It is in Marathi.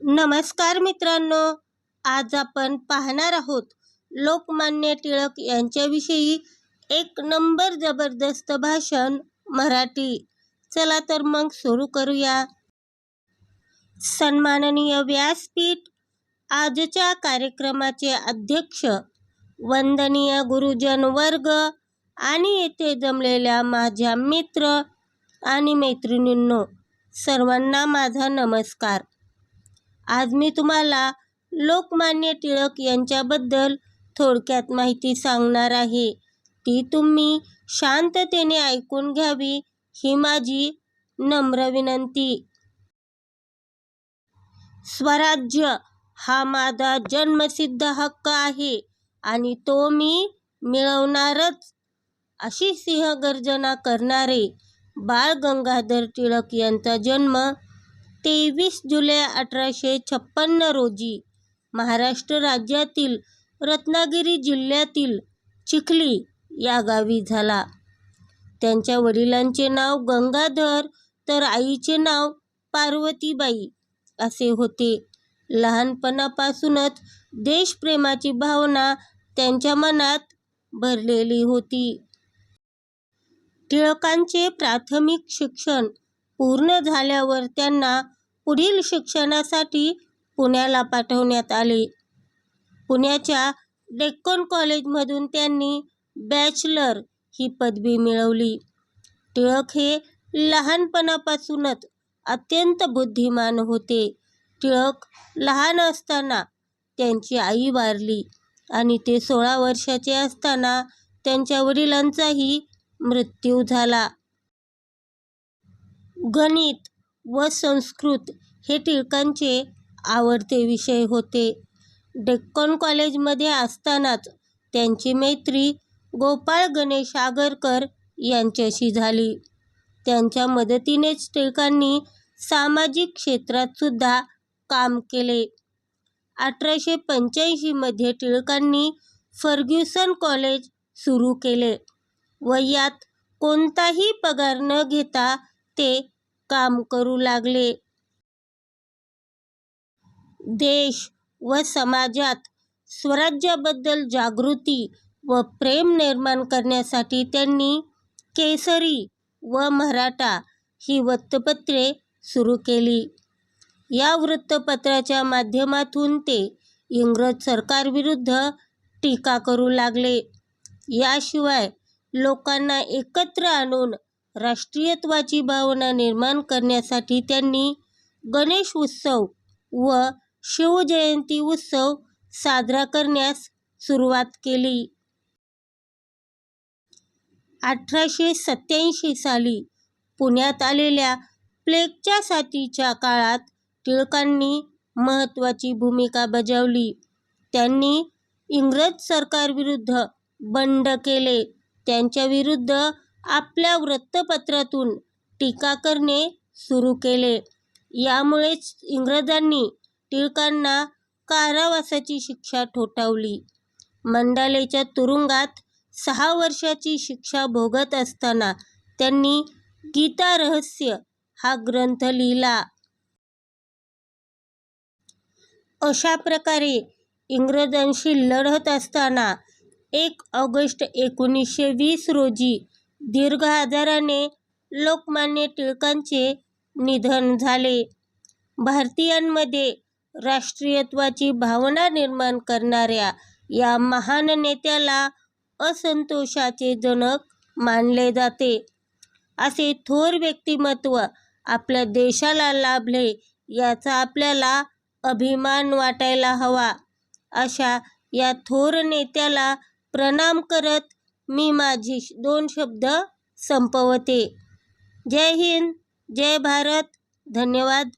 नमस्कार मित्रांनो आज आपण पाहणार आहोत लोकमान्य टिळक यांच्याविषयी एक नंबर जबरदस्त भाषण मराठी. चला तर मग सुरू करूया. सन्माननीय व्यासपीठ आजच्या कार्यक्रमाचे अध्यक्ष वंदनीय गुरुजन वर्ग आणि येथे जमलेल्या माझ्या मित्र आणि मैत्रिणींनो सर्वांना माझा नमस्कार. आज मी तुम्हाला लोकमान्य टिळक यांच्याबद्दल थोडक्यात माहिती सांगणार आहे. ती तुम्ही शांततेने ऐकून घ्यावी ही माझी नम्र विनंती. स्वराज्य हा माझा जन्मसिद्ध हक्क आहे आणि तो मी मिळवणारच अशी सिंहगर्जना करणारे बाळ गंगाधर टिळक यांचा जन्म तेवीस जुलै अठराशे छप्पन्न रोजी महाराष्ट्र राज्यातील रत्नागिरी जिल्ह्यातील चिखली या गावी झाला. त्यांच्या वडिलांचे नाव गंगाधर तर आईचे नाव पार्वतीबाई असे होते. लहानपणापासूनच देशप्रेमाची भावना त्यांच्या मनात भरलेली होती. टिळकांचे प्राथमिक शिक्षण पूर्ण झाल्यावर त्यांना पुढील शिक्षणासाठी पुण्याला पाठवण्यात आले. पुण्याच्या डेक्कन कॉलेजमधून त्यांनी बॅचलर ही पदवी मिळवली. टिळक हे लहानपणापासूनच अत्यंत बुद्धिमान होते. टिळक लहान असताना त्यांची आई वारली आणि ते सोळा वर्षाचे असताना त्यांच्या वडिलांचाही मृत्यू झाला. गणित व संस्कृत हे टिळकांचे आवडते विषय होते. डेक्कन कॉलेजमध्ये असतानाच त्यांची मैत्री गोपाळ गणेश आगरकर यांच्याशी झाली. त्यांच्या मदतीनेच टिळकांनी सामाजिक क्षेत्रातसुद्धा काम केले. अठराशे पंच्याऐंशीमध्ये टिळकांनी फर्ग्युसन कॉलेज सुरू केले व यात कोणताही पगार न घेता ते काम करू लागले. देश व समाजात स्वराज्याबद्दल जागृती व प्रेम निर्माण करण्यासाठी त्यांनी केसरी व मराठा ही वृत्तपत्रे सुरू केली. या वृत्तपत्राच्या माध्यमातून ते इंग्रज सरकारविरुद्ध टीका करू लागले. याशिवाय लोकांना एकत्र आणून राष्ट्रीयत्वाची भावना निर्माण करण्यासाठी त्यांनी गणेश उत्सव व शिवजयंती उत्सव साजरा करण्यास सुरुवात केली. अठराशे सत्याऐंशी साली पुण्यात आलेल्या प्लेगच्या साथीच्या काळात टिळकांनी महत्त्वाची भूमिका बजावली. त्यांनी इंग्रज सरकारविरुद्ध बंड केले. त्यांच्याविरुद्ध आपल्या वृत्तपत्रातून टीका करणे सुरू केले. यामुळेच इंग्रजांनी टिळकांना कारावासाची शिक्षा ठोठावली. मंडालेच्या तुरुंगात सहा वर्षाची शिक्षा भोगत असताना त्यांनी गीता रहस्य हा ग्रंथ लिहिला. अशा प्रकारे इंग्रजांशी लढत असताना एक ऑगस्ट एकोणीसशे वीस रोजी दीर्घ आजाराने लोकमान्य टिळकांचे निधन झाले. भारतीयांमध्ये राष्ट्रीयत्वाची भावना निर्माण करणाऱ्या या महान नेत्याला असंतोषाचे जनक मानले जाते. असे थोर व्यक्तिमत्व आपल्या देशाला लाभले याचा आपल्याला अभिमान वाटायला हवा. अशा या थोर नेत्याला प्रणाम करत मी माझी दोन शब्द संपवते. जय हिंद जय भारत. धन्यवाद.